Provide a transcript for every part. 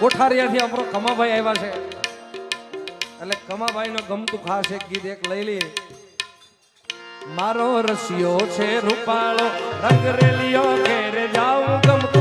કોઠારિયાથી આપણો કમાભાઈ આવ્યા છે. એટલે કમાભાઈ નો ગમતું ખાસ એક ગીત એક લઈ લઈએ. મારો રસિયો છે રૂપાળો, રંગ રેલિયો ઘેરે જાઉં ગમતું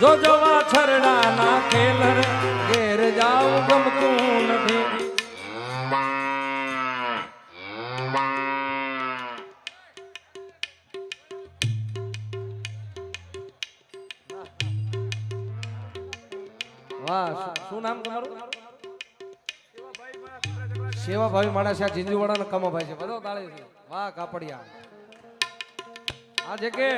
જો જવા છરડા ના ખેલર, ઘેર જાવ ગમતું નથી. વાહ, શું નામ તમારું? સેવાભાઈ માણસ આ જીંજુવાડા છે. બધો તાળી છે. વાહ, કાપડિયા. આજે કે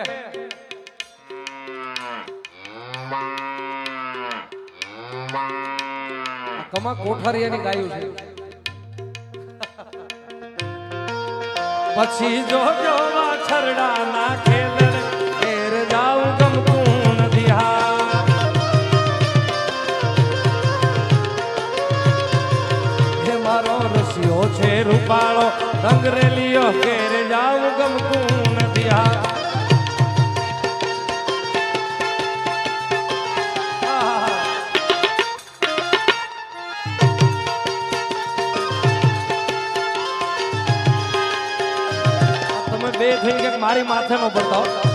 કમા કોઠારિયાની ગાયું છે. પછી જો જો છરડા ના ખેલર ઘેર જાવ નથી હા હે મારો રસિયો છે રૂપાળો, રંગરેલીઓ ઘેર જાવ ગમતું બે થઈ ગયા મારી માથે નો બતાવો.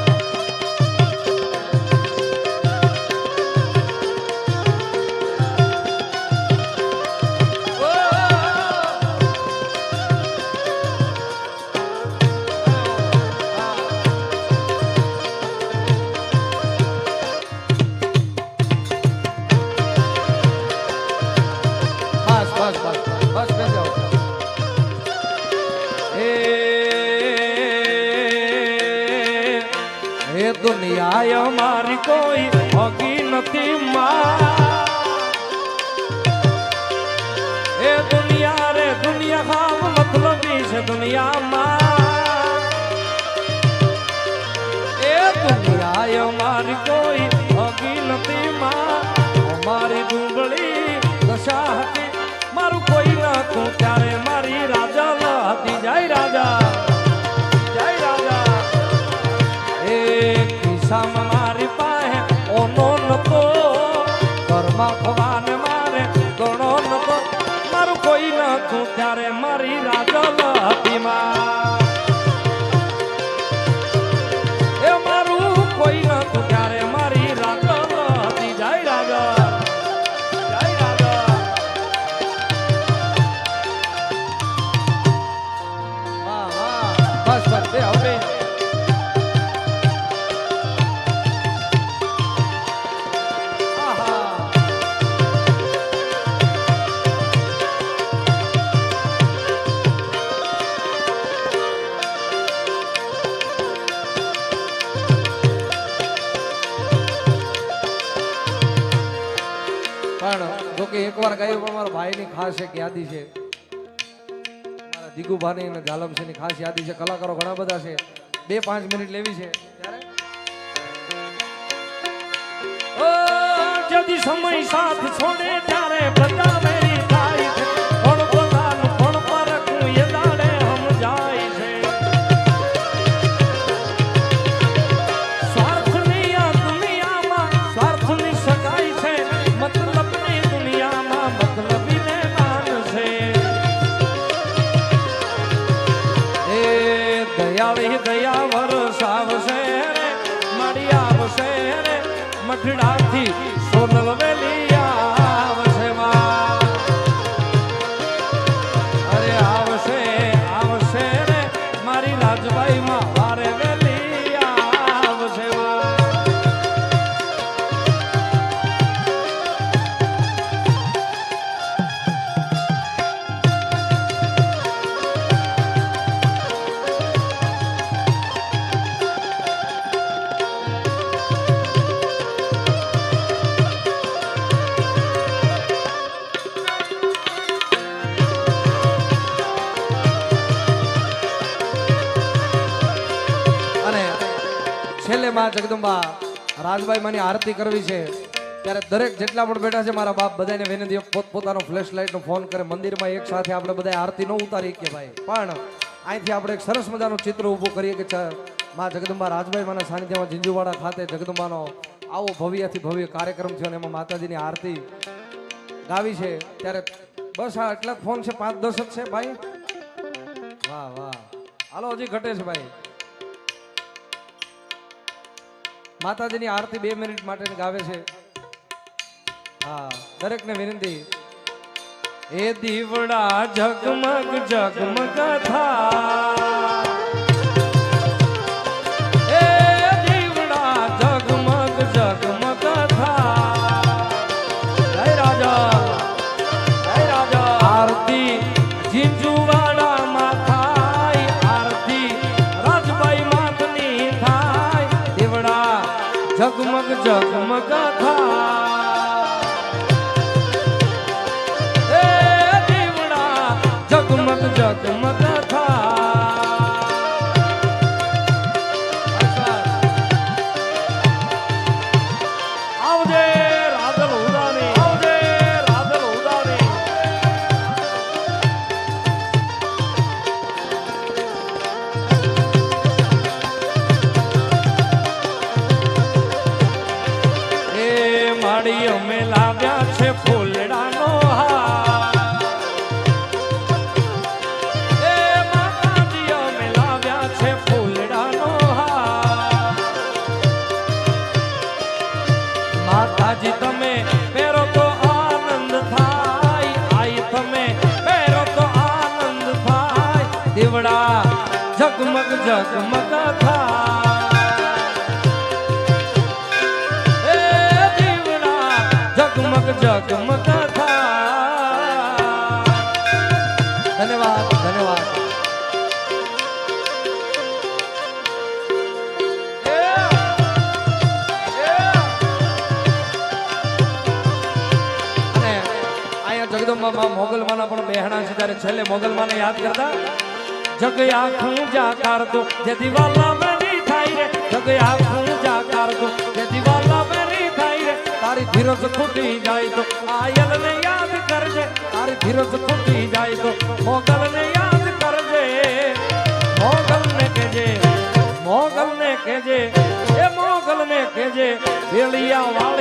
નથી એ દુનિયા રે દુનિયા ખાવ મતલબી છે દુનિયામાં. એ દુનિયા અમારી કોઈ હોગી નથી માં. અમારી ડુંગળી દશા હતી. મારું કોઈ નાખું ત્યારે મારી રાજા હતી પણ જો કે એકવાર ગાયું પણ મારા ભાઈની ખાસ એક યાદી છે. મારા દીગુભાની અને જાલમસિંહની ખાસ યાદી છે. કલાકારો ઘણા બધા છે. બે પાંચ મિનિટ લેવી છે. સમય સાથ છોડે ત્યારે બધા આવે ગયા વરસ આવશે રે મળી આવશે રે મઠડાથી સોનલ માં જગદંબા, રાજભાઈ માની આરતી કરવી છે. ત્યારે દરેક જેટલા પણ બેઠા છે મારા બાપ, બધાને વિનંતી પોતપોતાનો ફ્લેશ લાઇટનો ફોન કરે. મંદિરમાં એક સાથે આપણે બધા આરતી ન ઉતારી કે ભાઈ. પણ અહીંથી આપણે એક સરસ મજાનું ચિત્ર ઊભું કરીએ કે મા જગદંબા રાજભાઈ માના સાનિધ્યમાં ઝીંઝુવાડા ખાતે જગદંબાનો આવો ભવ્યથી ભવ્ય કાર્યક્રમ થયો અને એમાં માતાજીની આરતી ગાવી છે. ત્યારે બસ આ એટલા ફોન છે, પાંચ દસ જ છે ભાઈ? વાહ વાહ. હાલો, હજી ઘટે છે ભાઈ. માતાજીની આરતી બે મિનિટ માટે ગાવે છે. હા, દરેકને વિનંતી. એ દીવડા ઝગમગ ઝગમગ થા. ઝગમગ ઝગમગ જગદંબામાં મોગલમાના પણ બહેણા છે ત્યારે છેલ્લે મોગલમાને યાદ કરતા જગ આખું જાકાર દો. જે દિવાલા મેરી થાય રે, જગ આખું જાકાર દો. જે દિવાલા મેરી થાય રે, તારી ધીરજ ખૂટી જાય તો. આયલ ને યાદ કરજે, તારી ધીરજ ખૂટી જાય તો. મોગલ ને યાદ કરજે મોગલ ને કેજે મોગલ ને કેજે એ મોગલ ને કેજે વેલિયા વાળી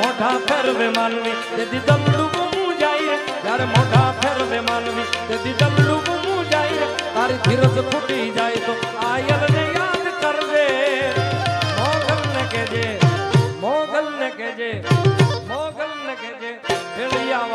મોઢા ફેરવે માનવી, તેથી દમડું ગુમું જાય. જ્યારે મોઢા ફેરવે માનવી, તેથી દમડું ગુમું જાય. તારી ધીરજ ફૂટી જાય તો આયલ ને યાદ કરજે. મોગલ ને કેજે મોગલ ને કેજે મોગલ ને કેજે ફેલિયા